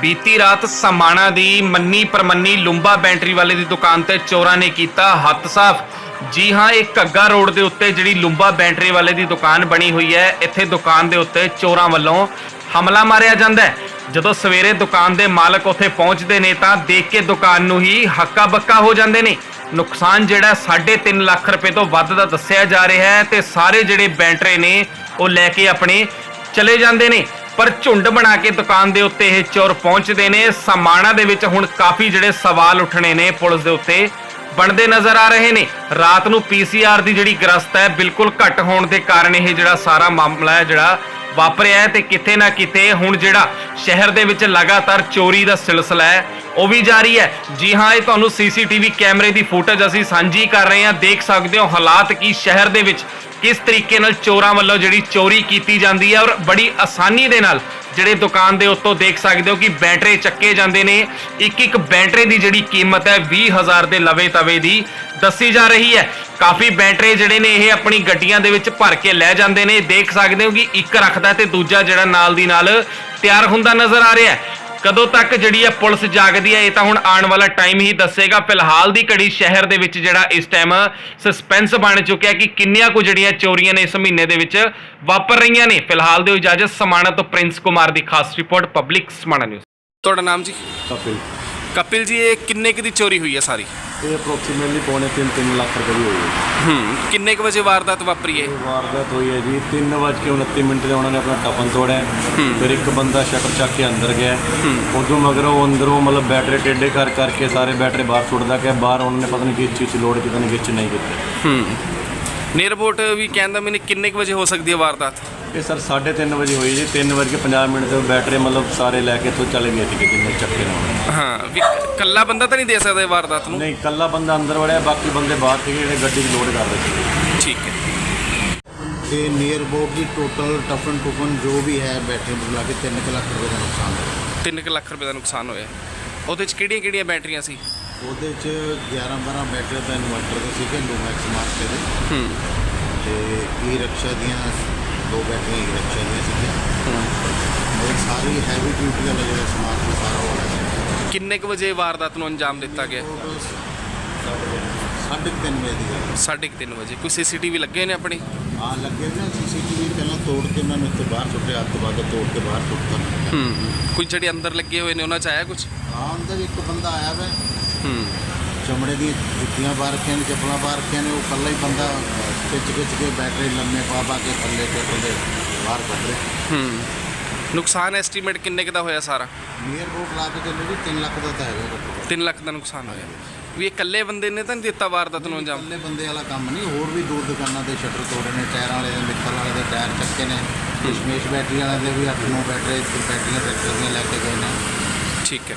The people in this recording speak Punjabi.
ਬੀਤੀ ਰਾਤ ਸਮਾਣਾ ਦੀ ਮੰਨੀ ਪਰਮੰਨੀ ਲੁੰਬਾ ਬੈਂਟਰੀ ਵਾਲੇ ਦੀ ਦੁਕਾਨ ਤੇ ਚੋਰਾਂ ਨੇ ਕੀਤਾ ਹੱਥ ਸਾਫ਼। ਜੀ ਹਾਂ, ਇਹ ਘੱਗਾ ਰੋਡ ਦੇ ਉੱਤੇ ਜਿਹੜੀ ਲੁੰਬਾ ਬੈਂਟਰੀ ਵਾਲੇ ਦੀ ਦੁਕਾਨ ਬਣੀ ਹੋਈ ਹੈ, ਇੱਥੇ ਦੁਕਾਨ ਦੇ ਉੱਤੇ ਚੋਰਾਂ ਵੱਲੋਂ ਹਮਲਾ ਮਾਰਿਆ ਜਾਂਦਾ ਹੈ। ਜਦੋਂ ਸਵੇਰੇ ਦੁਕਾਨ ਦੇ ਮਾਲਕ ਉੱਥੇ ਪਹੁੰਚਦੇ ਨੇ ਤਾਂ ਦੇਖ ਕੇ ਦੁਕਾਨ ਨੂੰ ਹੀ ਹੱਕਾ ਬੱਕਾ ਹੋ ਜਾਂਦੇ ਨੇ। ਨੁਕਸਾਨ ਜਿਹੜਾ 3.5 ਲੱਖ ਰੁਪਏ ਤੋਂ ਵੱਧ ਦਾ ਦੱਸਿਆ ਜਾ ਰਿਹਾ ਹੈ ਤੇ ਸਾਰੇ ਜਿਹੜੇ ਬੈਂਟਰੇ ਨੇ, ਉਹ ਲੈ ਕੇ ਆਪਣੇ ਚਲੇ ਜਾਂਦੇ ਨੇ। ਪਰ ਝੁੰਡ ਬਣਾ ਕੇ ਦੁਕਾਨ ਦੇ ਉੱਤੇ ਇਹ ਚੋਰ ਪਹੁੰਚਦੇ ਨੇ। ਸਮਾਣਾ ਦੇ ਵਿੱਚ ਹੁਣ ਕਾਫੀ ਜਿਹੜੇ ਸਵਾਲ ਉੱਠਣੇ ਨੇ ਪੁਲਿਸ ਦੇ ਉੱਤੇ। ਬਣਦੇ ਨਜ਼ਰ ਆ ਰਹੇ ਨੇ। ਰਾਤ ਨੂੰ ਪੀਸੀਆਰ ਦੀ ਜਿਹੜੀ ਗ੍ਰਸਤ ਹੈ, ਬਿਲਕੁਲ ਘੱਟ ਹੋਣ ਦੇ ਕਾਰਨ ਇਹ ਜਿਹੜਾ ਸਾਰਾ ਮਾਮਲਾ ਹੈ, ਜਿਹੜਾ ਵਾਪਰਿਆ ਹੈ ਤੇ ਕਿਤੇ ਨਾ ਕਿਤੇ ਹੁਣ ਜਿਹੜਾ ਸ਼ਹਿਰ ਦੇ ਵਿੱਚ ਲਗਾਤਾਰ ਚੋਰੀ ਦਾ ਸਿਲਸਿਲਾ ਹੈ, ਉਹ ਵੀ ਜਾਰੀ ਹੈ। ਜੀ ਹਾਂ, ਇਹ ਤੁਹਾਨੂੰ ਸੀਸੀਟੀਵੀ ਕੈਮਰੇ ਦੀ ਫੁਟੇਜ ਅਸੀਂ ਸਾਂਝੀ ਕਰ ਰਹੇ ਹਾਂ। ਦੇਖ ਸਕਦੇ ਹੋ ਹਾਲਾਤ ਕੀ ਸ਼ਹਿਰ ਦੇ ਵਿੱਚ ਕਿਸ ਤਰੀਕੇ ਨਾਲ ਚੋਰਾਂ ਵੱਲੋਂ ਜਿਹੜੀ ਚੋਰੀ ਕੀਤੀ ਜਾਂਦੀ ਹੈ ਔਰ ਬੜੀ ਆਸਾਨੀ ਦੇ ਨਾਲ ਜਿਹੜੇ ਦੁਕਾਨ ਦੇ ਉੱਤੋਂ ਦੇਖ ਸਕਦੇ ਹੋ ਕਿ ਬੈਟਰੇ ਚੱਕੇ ਜਾਂਦੇ ਨੇ। ਇੱਕ ਇੱਕ ਬੈਟਰੇ ਦੀ ਜਿਹੜੀ ਕੀਮਤ ਹੈ 20000 ਦੇ ਲਵੇ ਤਵੇ ਦੀ ਦੱਸੀ ਜਾ ਰਹੀ ਹੈ। ਕਾਫੀ ਬੈਟਰੇ ਜਿਹੜੇ ਨੇ ਇਹ ਆਪਣੀ ਗੱਡੀਆਂ ਦੇ ਵਿੱਚ ਭਰ ਕੇ ਲੈ ਜਾਂਦੇ ਨੇ। ਦੇਖ ਸਕਦੇ ਹੋ ਕਿ ਇੱਕ ਰੱਖਦਾ ਤੇ ਦੂਜਾ ਜਿਹੜਾ ਨਾਲ ਦੀ ਨਾਲ ਤਿਆਰ ਹੁੰਦਾ ਨਜ਼ਰ ਆ ਰਿਹਾ ਹੈ। ਕਦੋਂ ਤੱਕ ਜਿਹੜੀ ਹੈ ਪੁਲਿਸ ਜਾਗਦੀ ਹੈ ਇਹ ਤਾਂ ਹੁਣ ਆਉਣ ਵਾਲਾ ਟਾਈਮ ਹੀ ਦੱਸੇਗਾ। ਫਿਲਹਾਲ ਦੀ ਘੜੀ ਸ਼ਹਿਰ ਦੇ ਵਿੱਚ ਜਿਹੜਾ ਇਸ ਟਾਈਮ ਸਸਪੈਂਸ ਬਣ ਚੁੱਕਿਆ ਕਿ ਕਿੰਨੀਆਂ ਕੁ ਜਿਹੜੀਆਂ ਚੋਰੀਆਂ ਨੇ ਇਸ ਮਹੀਨੇ ਦੇ ਵਿੱਚ ਵਾਪਰ ਰਹੀਆਂ ਨੇ। ਫਿਲਹਾਲ ਦੇ ਇਜਾਜ਼ਤ ਸਮਾਣਾ ਤੋਂ ਪ੍ਰਿੰਸ ਕੁਮਾਰ ਦੀ ਖਾਸ ਰਿਪੋਰਟ ਪਬਲਿਕ ਸਮਾਣਾ ਨਿਊਜ਼ ਤੁਹਾਡਾ ਨਾਮ ਜੀ? ਕਪਿਲ। ਕਪਿਲ ਜੀ ਇਹ ਕਿੰਨੇ ਕੁ ਦੀ ਚੋਰੀ ਹੋਈ ਹੈ ਸਾਰੀ? ਇਹ ਅਪਰੋਕਸੀਮੇਟਲੀ ਪੌਣੇ 3-3 ਲੱਖ ਰੁਪਏ ਦੀ ਹੋਈ ਹੈ। ਹੂੰ ਕਿੰਨੇ ਕੁ ਵਜੇ ਵਾਰਦਾਤ ਵਾਪਰੀ ਹੈ? ਇਹ ਵਾਰਦਾਤ ਹੋਈ ਹੈ ਜੀ 3:29 ਮਿੰਟ ਤੇ ਉਹਨਾਂ ਨੇ ਆਪਣਾ ਟਫਨ ਤੋੜਿਆ। ਫਿਰ ਇੱਕ ਬੰਦਾ ਸ਼ਟਰ ਚੱਕ ਕੇ ਅੰਦਰ ਗਿਆ। ਉਦੋਂ ਮਗਰ ਉਹ ਅੰਦਰੋਂ ਮਤਲਬ ਬੈਟਰੀ ਟੇਡੇ ਕਰ ਕਰਕੇ ਸਾਰੇ ਬੈਟਰੀ ਬਾਹਰ ਸੁੱਟਦਾ ਕਿ ਬਾਹਰ ਉਹਨਾਂ ਨੇ ਪਤਾ ਨਹੀਂ ਕਿਸ ਚੀਜ਼ 'ਚ ਲੋਡ ਕੀਤਾ ਨਹੀਂ ਕਿਸ 'ਚ ਨਹੀਂ ਕੀਤਾ। ਹੂੰ। ਨੀਅਰਬੋਟ ਵੀ ਕਹਿੰਦਾ ਮੈਨੂੰ ਕਿੰਨੇ ਕੁ ਵਜੇ ਹੋ ਸਕਦੀ ਹੈ ਵਾਰਦਾਤ? ਇਹ ਸਰ 3:30 ਵਜੇ ਹੋਈ ਜੀ 3:50 ਮਿੰਟ ਤੇ ਬੈਟਰੀ ਮਤਲਬ ਸਾਰੇ ਲੈ ਕੇ ਇੱਥੋਂ ਚਲੇ ਗਏ ਸੀ ਜਿੰਨੇ ਚੱਕੇ ਨੇ ਹਾਂ ਵੀ ਕੱਲਾ ਬੰਦਾ ਤਾਂ ਨਹੀਂ ਦੇ ਸਕਦਾ ਇਹ ਵਾਰਦਾਤ ਨੂੰ? ਨਹੀਂ ਇਕੱਲਾ ਬੰਦਾ ਅੰਦਰ ਵੜਿਆ ਬਾਕੀ ਬੰਦੇ ਬਾਹਰ ਸੀਗੇ ਜਿਹੜੇ ਗੱਡੀ 'ਚ ਲੋਡ ਕਰ ਰਹੇ ਸੀ। ਠੀਕ ਹੈ। ਤੇ ਨੀਅਰ ਅਬਾਊਟ ਦੀ ਟੋਟਲ ਟਫਨ ਟੁਫਨ ਜੋ ਵੀ ਹੈ ਬੈਟਰੀ ਬੁਲਾ ਕੇ 3 ਲੱਖ ਰੁਪਏ ਦਾ ਨੁਕਸਾਨ ਹੋਇਆ। 3 ਲੱਖ ਰੁਪਏ ਦਾ ਨੁਕਸਾਨ ਹੋਇਆ। ਉਹਦੇ ਚ ਕਿਹੜੀਆਂ ਕਿਹੜੀਆਂ ਬੈਟਰੀਆਂ ਸੀ? ਉਹਦੇ ਚ 11 12 ਬੈਟਰੀ ਦਾ ਇਨਵਰਟਰ ਦੇ ਸੀਗੇ ਲੂਮੈਕਸ ਮਾਰਕੇ ਦੇ। ਹੂੰ। ਤੇ ਈ ਰਿਕਸ਼ਾ ਦੀਆਂ ਦੋ ਬੈਟਰੀਆਂ ਈ ਰਿਕਸ਼ਾ ਦੀਆਂ ਸੀਗੀਆਂ ਉਹ ਸਾਰੀ ਹੈਵੀ ਡਿਊਟੀ ਵਾਲਾ ਜਿਹੜਾ ਸਮਾਨ ਸੀ ਸਾਰਾ ਹੋ ਗਿਆ ਕਿੰਨੇ ਕੁ ਵਜੇ ਵਾਰਦਾਤ ਨੂੰ ਅੰਜਾਮ ਦਿੱਤਾ ਗਿਆ? ਸਾਢੇ ਵਜੇ ਦੀ ਗੱਲ। ਸਾਢੇ ਵਜੇ। ਕੋਈ ਸੀਸੀਟੀਵੀ ਲੱਗੇ ਨੇ ਆਪਣੀ? ਹਾਂ ਲੱਗੇ ਨਾ। ਸੀਸੀਟੀਵੀ ਪਹਿਲਾਂ ਤੋੜ ਕੇ ਉਹਨਾਂ ਨੂੰ ਇੱਥੇ ਬਾਹਰ ਸੁੱਟਿਆ ਹੱਥ ਬਾਅਦ ਤੋੜ ਕੇ ਬਾਹਰ ਸੁੱਟਤਾ। ਹੂੰ ਕੋਈ ਜਿਹੜੇ ਅੰਦਰ ਲੱਗੇ ਹੋਏ ਨੇ ਉਹਨਾਂ ਚ ਆਇਆ ਕੁਝ ਹਾਂ ਅੰਦਰ ਇੱਕ ਬੰਦਾ ਆਇਆ ਵਾ। ਹੂੰ। ਚਮੜੇ ਦੀਆਂ ਜੁੱਤੀਆਂ ਪਾ ਰੱਖੀਆਂ ਨੇ ਚੱਪਲਾਂ ਪਾ ਰੱਖੀਆਂ ਨੇ ਉਹ ਇਕੱਲਾ ਹੀ ਬੰਦਾ ਖਿੱਚ ਖਿੱਚ ਕੇ ਬੈਟਰੀ ਲੰਮੇ ਪਾ ਪਾ ਕੇ ਥੱਲੇ ਤੇ ਥੱਲੇ ਬਾਹਰ ਕੱਢ ਰਿਹਾ ਹੂੰ। ਨੁਕਸਾਨ ਐਸਟੀਮੇਟ ਕਿੰਨੇ ਕੁ ਦਾ ਹੋਇਆ ਸਾਰਾ? ਨੀਅਰ ਬੋਟ ਲਾ ਕੇ ਚੱਲੋ ਜੀ 3 ਲੱਖ ਦਾ ਤਾਂ ਹੈਗਾ ਘੱਟੋ ਘੱਟ। 3 ਲੱਖ ਦਾ ਨੁਕਸਾਨ ਹੋਇਆ। ਵੀ ਇਹ ਇਕੱਲੇ ਬੰਦੇ ਨੇ ਤਾਂ ਨਹੀਂ ਦਿੱਤਾ ਵਾਰਦਾਤ ਨੂੰ ਅੰਜਾਮ? ਇਕੱਲੇ ਬੰਦੇ ਵਾਲਾ ਕੰਮ ਨਹੀਂ ਹੋਰ ਵੀ ਦੋ ਦੁਕਾਨਾਂ ਦੇ ਸ਼ਟਰ ਤੋੜੇ ਨੇ ਟਾਇਰਾਂ ਵਾਲੇ ਦੇ ਮਿੱਤਲ ਵਾਲੇ ਦੇ ਟਾਇਰ ਚੱਕੇ ਨੇ ਦਸ਼ਮੇਸ਼ ਬੈਟਰੀ ਵਾਲੇ ਦੇ ਵੀ 8-9 ਬੈਟਰੀ ਬੈਟਰੀਆਂ ਟਰੈਕਟਰ ਦੀਆਂ ਲੈ ਕੇ ਗਏ ਨੇ। ਠੀਕ ਹੈ।